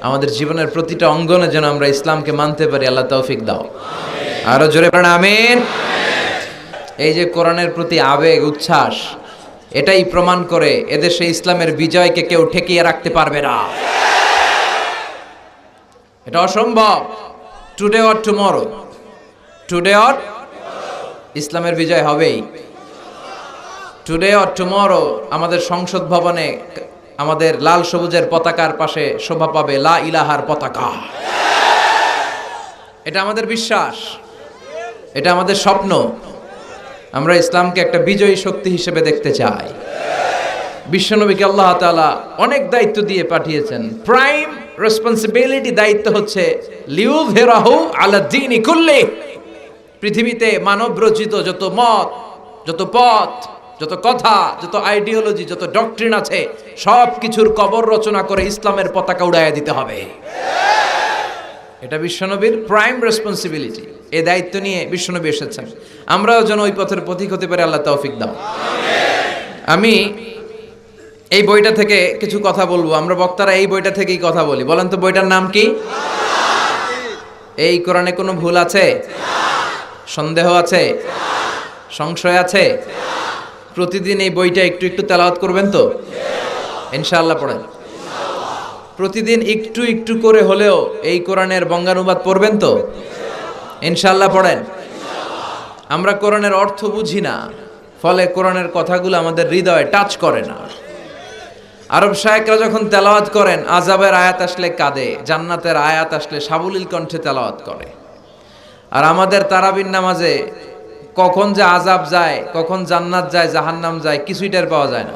আমাদের জীবনের প্রতিটা অঙ্গনে যেন আমরা ইসলামকে মানতে পারি, আল্লাহ তৌফিক দাও। আরও জোরে আমিন। এই যে কোরআনের প্রতি আবেগ, উচ্ছ্বাস, এটাই প্রমাণ করে এদেশে ইসলামের বিজয়কে কেউ ঠেকিয়ে রাখতে পারবে না। এটা অসম্ভব। Today or tomorrow today or ইসলামের বিজয় হবেই। টুডে অর টুমরো আমাদের সংসদ ভবনে আমাদের লাল সবুজের পতাকার পাশে শোভা পাবে লা ইলাহার পতাকা। এটা আমাদের বিশ্বাস। এটা আমাদের স্বপ্ন। আমরা ইসলামকে একটা বিজয়ী শক্তি হিসেবে দেখতে চাই। বিশ্বনবীকে আল্লাহ তাআলা অনেক দায়িত্ব দিয়ে পাঠিয়েছেন। প্রাইম রেসপন্সিবিলিটি দায়িত্ব হচ্ছে লিউ ভেরাহু আলা দিন পৃথিবীতে মানব রচিত যত মত, যত পথ যত কথা, যত আইডিওলজি যত ডক্ট্রিন আছে সব কিছুর কবর রচনা করে ইসলামের পতাকা উড়াইয়া দিতে হবে। এটা বিশ্বনবীর প্রাইম রেসপন্সিবিলিটি এ দায়িত্ব নিয়ে বিশ্বনবী এসেছেন। আমরাও যেন ওই পথের পথিক হতে পারে, আল্লাহ তৌফিক দাও। আমি এই বইটা থেকে কিছু কথা বলব। আমরা বক্তারা এই বইটা থেকেই কথা বলি। বলেন তো বইটার নাম কি? এই কোরআনে কোনো ভুল আছে? সন্দেহ আছে? সংশয় আছে? প্রতিদিন এই বইটা একটু একটু তেলাওয়াত করবেন তো? ইনশাআল্লাহ পড়েন। প্রতিদিন একটু একটু করে হলেও এই কোরআনের বঙ্গানুবাদ পড়বেন তো? ইনশাআল্লাহ পড়েন। আমরা কোরআনের অর্থ বুঝি না, ফলে কোরআনের কথাগুলো আমাদের হৃদয়ে টাচ করে না। আরব শায়েকরা যখন তেলাওয়াত করেন আজাবের আয়াত আসলে কাঁদে, জান্নাতের আয়াত আসলে সাবলীল কণ্ঠে তেলাওয়াত করে। আর আমাদের তারাবিন নামাজে কখন যে আজাব যায়, কখন জান্নাত যায়, জাহান্নাম যায়, কিছুই টের পাওয়া যায় না।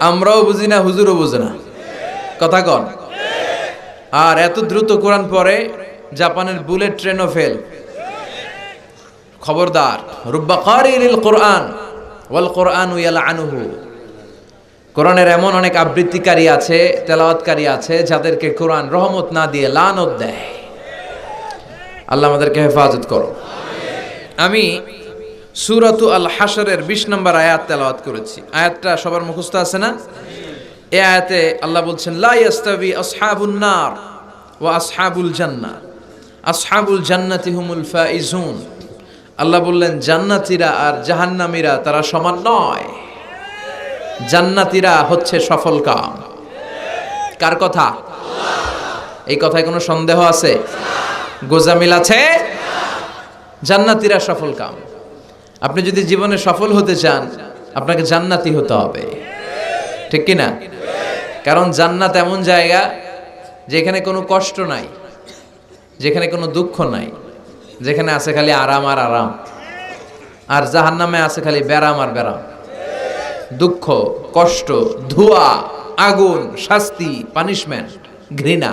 আমরাও বুঝি না, হুজুরও বুঝে না। কথা কন। আর এত দ্রুত কোরআন পরে জাপানের বুলেট ট্রেনও ফেল। খবরদার, রুব্বা কারিল কোরআন, ওয়াল কোরআন ইয়াল আনুহু কোরআনের এমন অনেক আবৃত্তিকারী আছে, তেলাওয়াতকারী আছে, যাদেরকে কোরআন রহমত না দিয়ে লানত দেয়। আল্লাহ আমাদেরকে হেফাজত করো। আমি সুরাতু আল হাসরের বিশ নম্বর আয়াত তেলাওয়াত করেছি। আয়াতটা সবার মুখস্থ আছে না? এ আয়াতে আল্লাহ বলছেন, লা ইয়াস্তাবি আসহাবুন নার ওয়া আসহাবুল জান্নাহ। আসহাবুল জান্নাতি হুমুল ফাইজুন। আল্লাহ বললেন, জান্নাতীরা আর জাহান্নামীরা তারা সমান নয়। জান্নাতীরা হচ্ছে সফল কাম। কার কথা? এই কথায় কোনো সন্দেহ আছে? গোজামিল আছে? জান্নাতীরা সফল কাম। আপনি যদি জীবনে সফল হতে চান, আপনাকে জান্নাতি হতে হবে। ঠিক কি না কারণ জান্নাত এমন জায়গা যেখানে কোনো কষ্ট নাই, যেখানে কোনো দুঃখ নাই, যেখানে আছে খালি আরাম আর আরাম। আর জাহান্নামে আছে খালি ব্যারাম আর ব্যারাম। দুঃখ, কষ্ট, ধোয়া, আগুন, শাস্তি পানিশমেন্ট ঘৃণা।